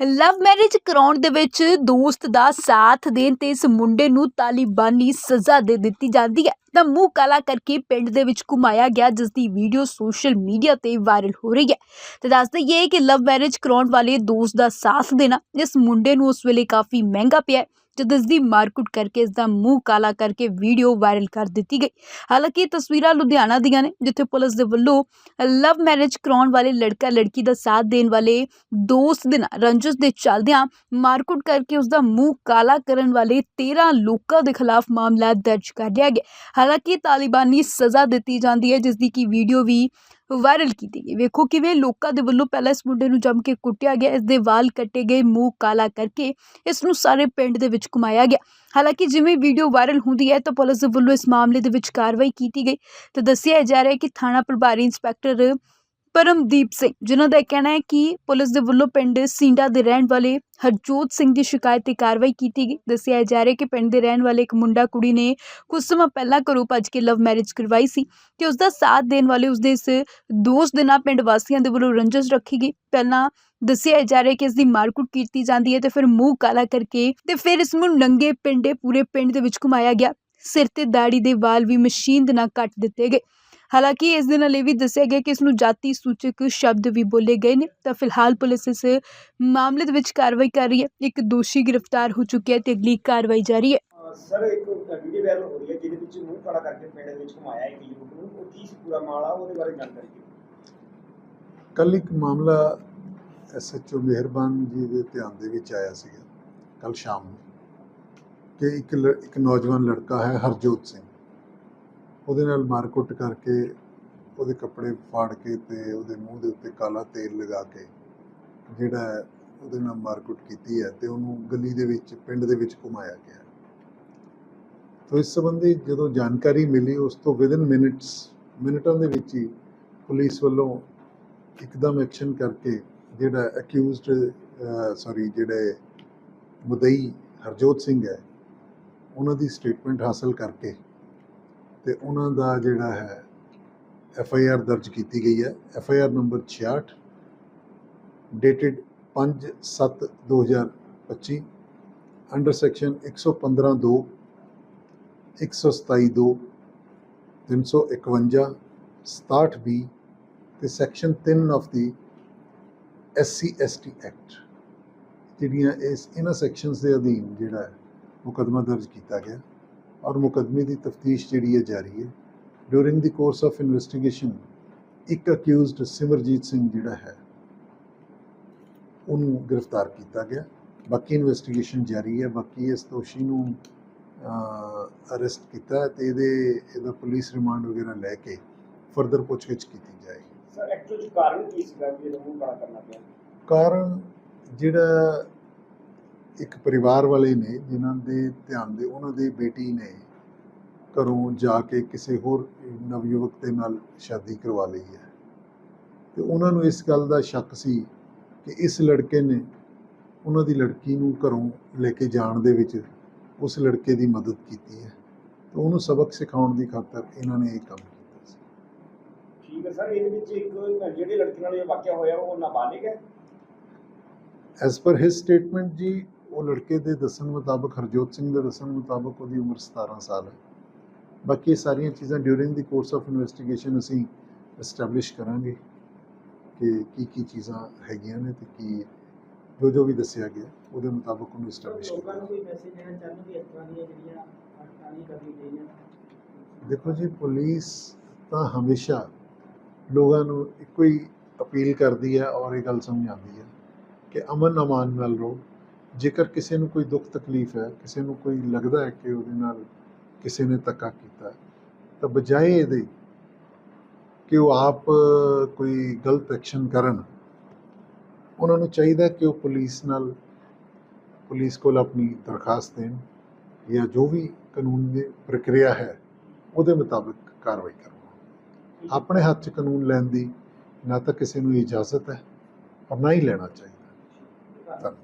Love marriage ਕਰਾਉਣ ਦੇ ਵਿੱਚ ਦੋਸਤ ਦਾ ਸਾਥ ਦੇਣ ਤੇ ਇਸ ਮੁੰਡੇ ਨੂੰ ਤਾਲਿਬਾਨੀ ਸਜ਼ਾ ਦੇ ਦਿੱਤੀ ਜਾਂਦੀ ਹੈ। ਤਾਂ ਮੂੰਹ ਕਾਲਾ ਕਰਕੇ ਪਿੰਡ ਦੇ ਵਿੱਚ ਘੁਮਾਇਆ ਗਿਆ ਜਿਸ ਦੀ ਵੀਡੀਓ ਸੋਸ਼ਲ ਮੀਡੀਆ ਤੇ ਵਾਇਰਲ ਹੋ ਰਹੀ ਹੈ। ਤੇ ਦੱਸ ਦਈਏ ਕਿ ਲਵ ਮੈਰਿਜ ਕਰਾਉਣ ਵਾਲੇ ਦੋਸਤ ਦਾ ਸਾਥ ਦੇਣਾ ਇਸ ਮੁੰਡੇ ਨੂੰ ਉਸ ਵੇਲੇ ਕਾਫੀ ਮਹਿੰਗਾ ਪਿਆ ਜਦ ਇਸ ਦੀ ਮਾਰਕੁੱਟ ਕਰਕੇ ਇਸ ਦਾ ਮੂੰਹ ਕਾਲਾ ਕਰਕੇ ਵੀਡੀਓ ਵਾਇਰਲ ਕਰ ਦਿੱਤੀ ਗਈ। ਹਾਲਾਂਕਿ ਇਹ ਤਸਵੀਰਾਂ ਲੁਧਿਆਣਾ ਦੀਆਂ ਨੇ, ਜਿੱਥੇ ਪੁਲਿਸ ਦੇ ਵੱਲੋਂ ਲਵ ਮੈਰਿਜ ਕਰਾਉਣ ਵਾਲੇ ਲੜਕਾ ਲੜਕੀ ਦਾ ਸਾਥ ਦੇਣ ਵਾਲੇ ਦੋਸਤ ਦੇ ਨਾਲ ਰੰਜਸ ਦੇ ਚੱਲਦਿਆਂ ਮਾਰਕੁੱਟ ਕਰਕੇ ਉਸ ਦਾ ਮੂੰਹ ਕਾਲਾ ਕਰਨ ਵਾਲੇ 13 ਲੋਕਾਂ ਦੇ ਖਿਲਾਫ ਮਾਮਲਾ ਦਰਜ ਕਰ ਲਿਆ ਗਿਆ। ਹਾਲਾਂਕਿ ਤਾਲਿਬਾਨੀ ਸਜ਼ਾ ਦਿੱਤੀ ਜਾਂਦੀ ਹੈ ਜਿਸ ਦੀ ਕੀ ਵੀਡੀਓ ਵੀ ਵਾਇਰਲ ਕੀਤੀ ਗਈ। ਵੇਖੋ ਕਿਵੇਂ ਲੋਕਾਂ ਦੇ ਵੱਲੋਂ ਪਹਿਲਾਂ ਇਸ ਮੁੰਡੇ ਨੂੰ ਜੰਮ ਕੇ ਕੁੱਟਿਆ ਗਿਆ, ਇਸ ਦੇ ਵਾਲ ਕੱਟੇ ਗਏ, ਮੂੰਹ ਕਾਲਾ ਕਰਕੇ ਇਸ ਨੂੰ ਸਾਰੇ ਪਿੰਡ ਦੇ ਵਿੱਚ ਘੁਮਾਇਆ ਗਿਆ। ਹਾਲਾਂਕਿ ਜਿਵੇਂ ਵੀਡੀਓ ਵਾਇਰਲ ਹੁੰਦੀ ਹੈ ਤਾਂ ਪੁਲਿਸ ਦੇ ਵੱਲੋਂ ਇਸ ਮਾਮਲੇ ਦੇ ਵਿੱਚ ਕਾਰਵਾਈ ਕੀਤੀ ਗਈ। ਤੇ ਦੱਸਿਆ ਜਾ ਰਿਹਾ ਹੈ ਕਿ ਥਾਣਾ ਪ੍ਰਭਾਰੀ ਇੰਸਪੈਕਟਰ ਪਰਮਦੀਪ ਸਿੰਘ, ਜਿਨ੍ਹਾਂ ਦਾ ਕਹਿਣਾ ਹੈ ਕਿ ਪੁਲਿਸ ਦੇ ਵੱਲੋਂ ਪਿੰਡ ਸਿੰਡਾ ਦੇ ਰਹਿਣ ਵਾਲੇ ਹਰਜੋਤ ਸਿੰਘ ਦੀ ਸ਼ਿਕਾਇਤ ਤੇ ਕਾਰਵਾਈ ਕੀਤੀ ਗਈ। ਦੱਸਿਆ ਜਾ ਰਿਹਾ ਕਿ ਪਿੰਡ ਦੇ ਰਹਿਣ ਵਾਲੇ ਇੱਕ ਮੁੰਡਾ ਕੁੜੀ ਨੇ ਕੁਝ ਸਮਾਂ ਪਹਿਲਾਂ ਘਰੋਂ ਭੱਜ ਕੇ ਲਵ ਮੈਰਿਜ ਕਰਵਾਈ ਸੀ ਤੇ ਉਸ ਦਾ ਸਾਥ ਦੇਣ ਵਾਲੇ ਉਸ ਦੇ ਇਸ ਦੋਸਤ ਦੇ ਨਾਲ ਪਿੰਡ ਵਾਸੀਆਂ ਦੇ ਵੱਲੋਂ ਰੰਜਸ ਰੱਖੀ ਗਈ। ਪਹਿਲਾਂ ਦੱਸਿਆ ਜਾ ਰਿਹਾ ਕਿ ਇਸ ਦੀ ਮਾਰਕੁੱਟ ਕੀਤੀ ਜਾਂਦੀ ਹੈ ਤੇ ਫਿਰ ਮੂੰਹ ਕਾਲਾ ਕਰਕੇ ਤੇ ਫਿਰ ਇਸ ਨੂੰ ਨੰਗੇ ਪਿੰਡੇ ਪੂਰੇ ਪਿੰਡ ਦੇ ਵਿੱਚ ਘੁਮਾਇਆ ਗਿਆ। ਸਿਰ ਤੇ ਦਾੜੀ ਦੇ ਵਾਲ ਵੀ ਮਸ਼ੀਨ ਦੇ ਨਾਲ ਕੱਟ ਦਿੱਤੇ ਗਏ। ਹਾਲਾਂਕਿ ਇਸ ਦੇ ਨਾਲ ਇਹ ਵੀ ਦੱਸਿਆ ਗਿਆ ਕਿ ਇਸ ਨੂੰ ਜਾਤੀ ਸੂਚਕ ਸ਼ਬਦ ਵੀ ਬੋਲੇ ਗਏ ਨੇ। ਤਾਂ ਫਿਲਹਾਲ ਪੁਲਿਸ ਇਸ ਮਾਮਲੇ ਦੇ ਵਿੱਚ ਕਾਰਵਾਈ ਕਰ ਰਹੀ ਹੈ। ਇੱਕ ਦੋਸ਼ੀ ਗ੍ਰਿਫਤਾਰ ਹੋ ਚੁੱਕਿਆ ਹੈ ਤੇ ਅਗਲੀ ਕਾਰਵਾਈ ਜਾਰੀ ਹੈ। ਅਹ ਸਰ ਇੱਕ ਵੀਡੀਓ ਵਾਇਰਲ ਹੋ ਰਹੀ ਹੈ ਜਿਹਦੇ ਵਿੱਚ ਮੂੰਹ ਕਾਲਾ ਕਰਕੇ ਪਿੰਡ ਦੇ ਵਿੱਚ ਘੁਮਾਇਆ ਹੈ ਫੇਸਬੁੱਕ ਨੂੰ। ਉਹ ਕੀ ਸੀ ਪੂਰਾ ਮਾਮਲਾ? ਉਹਦੇ ਬਾਰੇ ਜਾਣਕਾਰੀ ਦਿਓ। ਕੱਲ ਇੱਕ ਮਾਮਲਾ ਐਸਐਚਓ ਮਿਹਰਬਾਨ ਜੀ ਦੇ ਧਿਆਨ ਦੇ ਵਿੱਚ ਆਇਆ ਸੀਗਾ ਕੱਲ ਸ਼ਾਮ ਨੂੰ ਕਿ ਇੱਕ ਇੱਕ ਨੌਜਵਾਨ ਲੜਕਾ ਹੈ ਹਰਜੋਤ ਸਿੰਘ। ਉਹਦੇ ਨਾਲ ਮਾਰਕੁੱਟ ਕਰਕੇ ਉਹਦੇ ਕੱਪੜੇ ਫਾੜ ਕੇ ਤੇ ਉਹਦੇ ਮੂੰਹ ਦੇ ਉੱਤੇ ਕਾਲਾ ਤੇਲ ਲਗਾ ਕੇ ਜਿਹੜਾ ਉਹਦੇ ਨਾਲ ਮਾਰਕੁੱਟ ਕੀਤੀ ਹੈ ਤੇ ਉਹਨੂੰ ਗਲੀ ਦੇ ਵਿੱਚ, ਪਿੰਡ ਦੇ ਵਿੱਚ ਘੁਮਾਇਆ ਗਿਆ। ਤੋ ਇਸ ਸੰਬੰਧੀ ਜਦੋਂ ਜਾਣਕਾਰੀ ਮਿਲੀ, ਉਸ ਤੋਂ ਵਿਦਨ ਮਿੰਟਸ ਮਿੰਟਾਂ ਦੇ ਵਿੱਚ ਹੀ ਪੁਲਿਸ ਵੱਲੋਂ ਇੱਕਦਮ ਐਕਸ਼ਨ ਕਰਕੇ ਜਿਹੜਾ ਅਕਿਊਜ਼ਡ ਸੌਰੀ ਜਿਹੜੇ ਮੁਦਈ ਹਰਜੋਤ ਸਿੰਘ ਹੈ, ਉਹਨਾਂ ਦੀ ਸਟੇਟਮੈਂਟ ਹਾਸਲ ਕਰਕੇ ਤੇ ਉਹਨਾਂ ਦਾ ਜਿਹੜਾ ਹੈ ਐਫ ਆਈ ਆਰ ਦਰਜ ਕੀਤੀ ਗਈ ਹੈ। F I R number 66 dated 5/7/2025 under section 115 2 127 2 351 67 B ਤੇ section 3 of the SC ST act ਜਿਹੜੀਆਂ ਇਸ ਇਹਨਾਂ ਸੈਕਸ਼ਨਸ ਦੇ ਅਧੀਨ ਜਿਹੜਾ ਹੈ, ਮੁਕੱਦਮਾ ਦਰਜ ਕੀਤਾ ਗਿਆ। ਔਰ ਮੁਕੱਦਮੇ ਦੀ ਤਫਤੀਸ਼ ਜਿਹੜੀ ਹੈ ਜਾਰੀ ਹੈ। During the course of investigation ਇੱਕ ਅਕਿਊਜ਼ਡ ਸਿਮਰਜੀਤ ਸਿੰਘ ਜਿਹੜਾ ਹੈ ਉਹਨੂੰ ਗ੍ਰਿਫਤਾਰ ਕੀਤਾ ਗਿਆ। ਬਾਕੀ ਇਨਵੈਸਟੀਗੇਸ਼ਨ ਜਾਰੀ ਹੈ। ਬਾਕੀ ਇਸ ਦੋਸ਼ੀ ਨੂੰ ਅਰੈਸਟ ਕੀਤਾ ਤੇ ਇਹਦੇ ਇਹਦਾ ਪੁਲਿਸ ਰਿਮਾਂਡ ਵਗੈਰਾ ਲੈ ਕੇ ਫਰਦਰ ਪੁੱਛਗਿੱਛ ਕੀਤੀ ਜਾਏਗੀ। ਸਰ ਐਕਚੁਅਲ ਕਾਰਨ ਕੀ ਸੀਗਾ ਕਿ ਇਹਨੂੰ ਕਾਲਾ ਕਰਨਾ ਪਿਆ ਕਾਰਨ ਜਿਹੜਾ ਇੱਕ ਪਰਿਵਾਰ ਵਾਲੇ ਨੇ ਜਿਨ੍ਹਾਂ ਦੇ ਧਿਆਨ ਦੇ ਉਹਨਾਂ ਦੀ ਬੇਟੀ ਨੇ ਘਰੋਂ ਜਾ ਕੇ ਕਿਸੇ ਹੋਰ ਨਵਯੁਵਕ ਦੇ ਨਾਲ ਸ਼ਾਦੀ ਕਰਵਾ ਲਈ ਹੈ। ਤੇ ਉਹਨਾਂ ਨੂੰ ਇਸ ਗੱਲ ਦਾ ਸ਼ੱਕ ਸੀ ਕਿ ਇਸ ਲੜਕੇ ਨੇ ਉਹਨਾਂ ਦੀ ਲੜਕੀ ਨੂੰ ਘਰੋਂ ਲੈ ਕੇ ਜਾਣ ਦੇ ਵਿੱਚ ਉਸ ਲੜਕੇ ਦੀ ਮਦਦ ਕੀਤੀ ਹੈ। ਤੇ ਉਹਨੂੰ ਸਬਕ ਸਿਖਾਉਣ ਦੀ ਖਾਤਰ ਇਹਨਾਂ ਨੇ ਇਹ ਕੰਮ ਕੀਤਾ ਸੀ। ਠੀਕ ਹੈ ਸਰ ਇਹਦੇ ਵਿੱਚ ਇੱਕ ਜਿਹੜੇ ਲੜਕੀ ਨਾਲ ਇਹ ਵਾਕਿਆ ਹੋਇਆ ਉਹ ਨਾਬਾਲਿਗ ਹੈ? ਐਸ ਪਰ ਹਿਸ ਸਟੇਟਮੈਂਟ ਜੀ ਉਹ ਲੜਕੇ ਦੇ ਦੱਸਣ ਮੁਤਾਬਕ ਹਰਜੋਤ ਸਿੰਘ ਦੇ ਦੱਸਣ ਮੁਤਾਬਕ ਉਹਦੀ ਉਮਰ 17 ਸਾਲ ਹੈ। ਬਾਕੀ ਸਾਰੀਆਂ ਚੀਜ਼ਾਂ during the course of investigation ਅਸੀਂ ਐਸਟੈਬਲਿਸ਼ ਕਰਾਂਗੇ ਕਿ ਕੀ ਕੀ ਚੀਜ਼ਾਂ ਹੈਗੀਆਂ ਨੇ ਤੇ ਕੀ ਜੋ ਜੋ ਵੀ ਦੱਸਿਆ ਗਿਆ ਉਹਦੇ ਮੁਤਾਬਕ ਉਹਨੂੰ ਐਸਟੈਬਲਿਸ਼ ਲੋਕਾਂ ਨੂੰ ਕਰਾਂਗੇ। ਕੋਈ ਮੈਸੇਜ ਦੇਣਾ ਚਾਹੁੰਦੇ ਇਸ ਤਰ੍ਹਾਂ ਦੀਆਂ ਜਿਹੜੀਆਂ ਹਰਕਤਾਂ ਨਹੀਂ ਕਰਨੀਆਂ ਚਾਹੀਦੀਆਂ ਦੇਖੋ ਜੀ ਪੁਲਿਸ ਤਾਂ ਹਮੇਸ਼ਾ ਲੋਕਾਂ ਨੂੰ ਇੱਕੋ ਹੀ ਅਪੀਲ ਕਰਦੀ ਹੈ ਔਰ ਇਹ ਗੱਲ ਸਮਝਾਉਂਦੀ ਹੈ ਕਿ ਅਮਨ ਅਮਾਨ ਨਾਲ ਰਹੋ। ਜੇਕਰ ਕਿਸੇ ਨੂੰ ਕੋਈ ਦੁੱਖ ਤਕਲੀਫ ਹੈ, ਕਿਸੇ ਨੂੰ ਕੋਈ ਲੱਗਦਾ ਹੈ ਕਿ ਉਹਦੇ ਨਾਲ ਕਿਸੇ ਨੇ ਧੱਕਾ ਕੀਤਾ ਤਾਂ ਬਜਾਏ ਇਹਦੇ ਕਿ ਉਹ ਆਪ, ਕੋਈ ਗਲਤ ਐਕਸ਼ਨ ਕਰਨ, ਉਹਨਾਂ ਨੂੰ ਚਾਹੀਦਾ ਕਿ ਉਹ ਪੁਲਿਸ ਨਾਲ, ਪੁਲਿਸ ਕੋਲ ਆਪਣੀ ਦਰਖਾਸਤ ਦੇਣ ਜਾਂ ਜੋ ਵੀ ਕਾਨੂੰਨ ਦੀ ਪ੍ਰਕਿਰਿਆ ਹੈ, ਉਹਦੇ ਮੁਤਾਬਕ ਕਾਰਵਾਈ ਕਰਨਾ। ਆਪਣੇ ਹੱਥ 'ਚ ਕਾਨੂੰਨ ਲੈਣ ਦੀ ਨਾ ਤਾਂ ਕਿਸੇ ਨੂੰ ਇਜਾਜ਼ਤ ਹੈ, ਔਰ ਨਾ ਹੀ ਲੈਣਾ ਚਾਹੀਦਾ। ਧੰਨਵਾਦ।